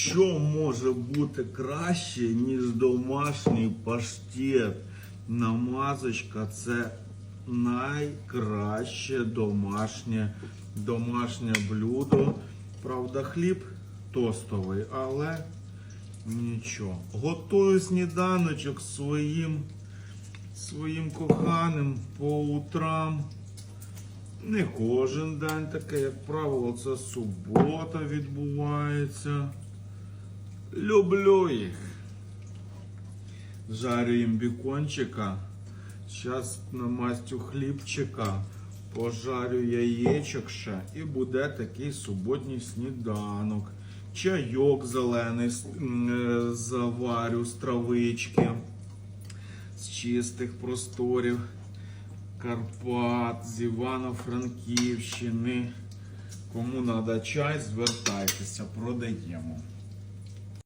Що може бути краще, ніж домашній паштет? Намазочка це найкраще домашнє, домашнє блюдо. Правда, хліб тостовий, але нічого. Готую сніданочок своїм, своїм коханим по утрам. Не кожен день таке, як правило, це субота відбувається. Люблю їх. Жарю їм бікончика. Зараз намастю хлібчика, пожарю яєчок ще і буде такий суботній сніданок. Чайок зелений е, заварю з травички, з чистих просторів. Карпат, з Івано-Франківщини. Кому треба чай, звертайтеся, продаємо.